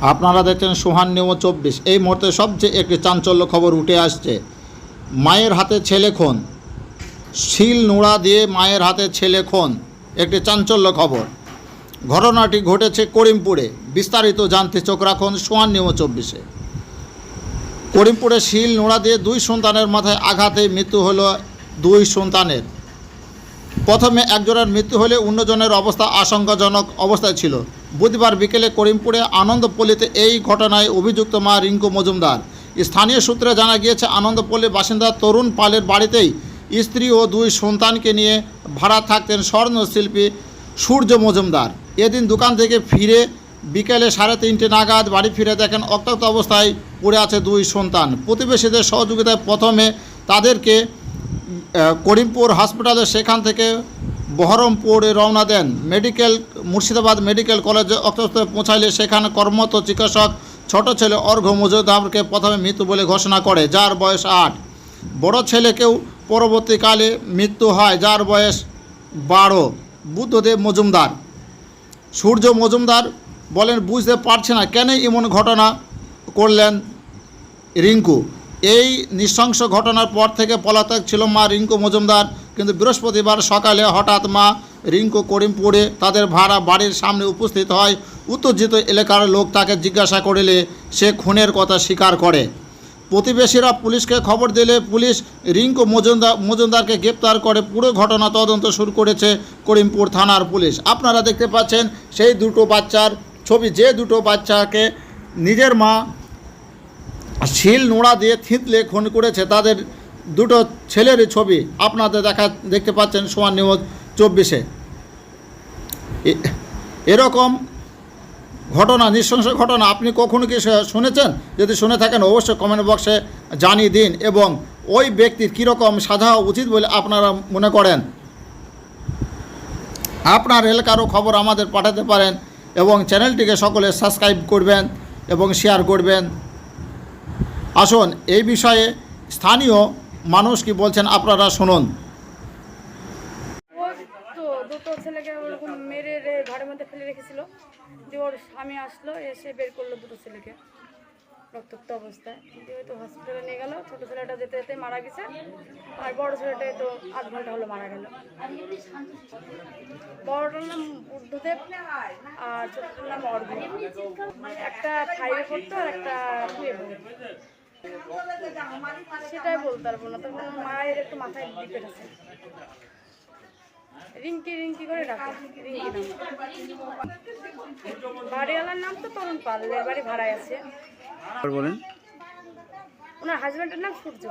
আপনারা দেখছেন সোহান নিয়ম চব্বিশ। এই মুহূর্তে সবচেয়ে একটি চাঞ্চল্য খবর উঠে আসছে। মায়ের হাতে ছেলে খুন। শিল নোড়া দিয়ে মায়ের হাতে ছেলে খুন। একটি চাঞ্চল্য খবর। ঘটনাটি ঘটেছে করিমপুরে। বিস্তারিত জানতে চোখ রাখুন সোহান নিয়ম চব্বিশে। করিমপুরে শিল নোড়া দিয়ে দুই সন্তানের মাথায় আঘাতে মৃত্যু হলো দুই সন্তানের। প্রথমে একজনের মৃত্যু হলে অন্যজনের অবস্থা আশঙ্কাজনক অবস্থায় ছিল। বুধবার বিকেলে করিমপুরে আনন্দপল্লীতে এই ঘটনায় অভিযুক্ত মা রিঙ্কু মজুমদার। স্থানীয় সূত্রে জানা গিয়েছে আনন্দপল্লীর বাসিন্দা তরুণ পালের বাড়িতেই স্ত্রী ও দুই সন্তানকে নিয়ে ভাড়া থাকতেন স্বর্ণশিল্পী সূর্য মজুমদার। এদিন দোকান থেকে ফিরে বিকেলে সাড়ে তিনটে নাগাদ বাড়ি ফিরে দেখেন অক্তাক্ত অবস্থায় পড়ে আছে দুই সন্তান। প্রতিবেশীদের সহযোগিতায় প্রথমে তাদেরকে করিমপুর হাসপাতালে সেখান থেকে বহরমপুরে রওনা দেন মেডিকেল, মুর্শিদাবাদ মেডিকেল কলেজে অক্তস্থলে পৌঁছাইলে সেখানে কর্মরত চিকিৎসক ছোট ছেলে অর্ঘ্য মজুমদারকে প্রথমে মৃত্যু বলে ঘোষণা করে, যার বয়স আট। বড় ছেলেকেও পরবর্তীকালে মৃত্যু হয়, যার বয়স বারো। বুদ্ধদেব মজুমদার। সূর্য মজুমদার বলেন, বুঝতে পারছে না কেন এমন ঘটনা করলেন রিঙ্কু? এই নৃশংস ঘটনার পর থেকে পলাতক ছিল মা রিঙ্কু মজুমদার। কিন্তু বৃহস্পতিবার সকালে হঠাৎ মা রিঙ্কু করিমপুরে তাদের ভাড়া বাড়ির সামনে উপস্থিত হয়। উত্তেজিত এলাকার লোক তাকে জিজ্ঞাসা করিলে সে খুনের কথা স্বীকার করে। প্রতিবেশীরা পুলিশকে খবর দিলে পুলিশ রিঙ্কু মজুমদার, মজুমদারকে গ্রেপ্তার করে পুরো ঘটনা তদন্ত শুরু করেছে করিমপুর থানার পুলিশ। আপনারা দেখতে পাচ্ছেন সেই দুটো বাচ্চার ছবি। যে দুটো বাচ্চাকে নিজের মা শিল নোড়া দিয়ে থিতলে খুন করেছে, তাদের দুটো ছেলেরই ছবি আপনাদের দেখা, দেখতে পাচ্ছেন সোয়ান নিউজ চব্বিশে। এরকম ঘটনা, নৃশংস ঘটনা আপনি কখনো কি শুনেছেন? যদি শুনে থাকেন অবশ্যই কমেন্ট বক্সে জানিয়ে দিন এবং ওই ব্যক্তির কীরকম সাজা উচিত বলে আপনারা মনে করেন। আপনার এলাকারও খবর আমাদের পাঠাতে পারেন এবং চ্যানেলটিকে সকলে সাবস্ক্রাইব করবেন এবং শেয়ার করবেন। আসুন, এই বিষয়ে স্থানীয় মানুষ কি বলছেন, আপনারা শুনুন। দুটো ছেলেকে ওরকম মেরে ঘরের মধ্যে ফেলে দিয়ে ওর স্বামী আসলো, এসে বের করল দুটো ছেলেকে অবস্থায়। দিয়ে হসপিটালে নিয়ে ছোটো ছেলেটা যেতে যেতে মারা গেছে, আর তো আধ ঘণ্টা হলো মারা গেল। বড়টার নাম বুদ্ধদেব আর নাম একটা একটা সেটাই বলতে পারব না তখন মায়ের একটু মাথায় ডিপেট আছে। রিঙ্কি রিঙ্কি করে ডাকে রিঙ্কি নাম। বাড়িওয়ালার নাম তো তরুণ পাল বাড়ি ভাড়ায় আছে। বলেন। ওনার হাজব্যান্ডের নাম সূর্য।